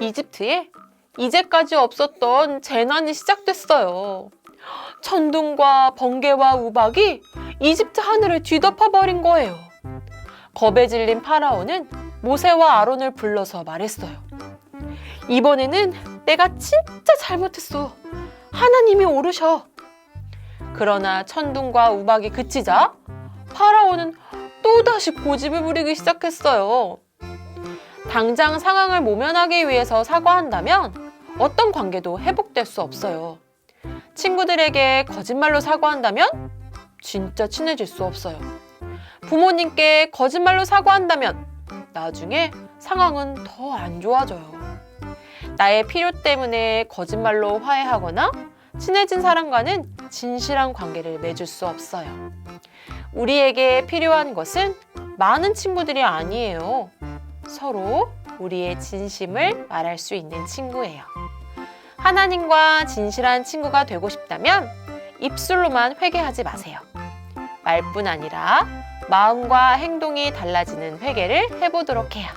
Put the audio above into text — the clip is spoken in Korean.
이집트에 이제까지 없었던 재난이 시작됐어요. 천둥과 번개와 우박이 이집트 하늘을 뒤덮어버린 거예요. 겁에 질린 파라오는 모세와 아론을 불러서 말했어요. 이번에는 내가 진짜 잘못했어. 하나님이 오르셔. 그러나 천둥과 우박이 그치자 파라오는 또다시 고집을 부리기 시작했어요. 당장 상황을 모면하기 위해서 사과한다면 어떤 관계도 회복될 수 없어요. 친구들에게 거짓말로 사과한다면 진짜 친해질 수 없어요. 부모님께 거짓말로 사과한다면 나중에 상황은 더 안 좋아져요. 나의 필요 때문에 거짓말로 화해하거나 친해진 사람과는 진실한 관계를 맺을 수 없어요. 우리에게 필요한 것은 많은 친구들이 아니에요. 서로 우리의 진심을 말할 수 있는 친구예요. 하나님과 진실한 친구가 되고 싶다면 입술로만 회개하지 마세요. 말뿐 아니라 마음과 행동이 달라지는 회개를 해보도록 해요.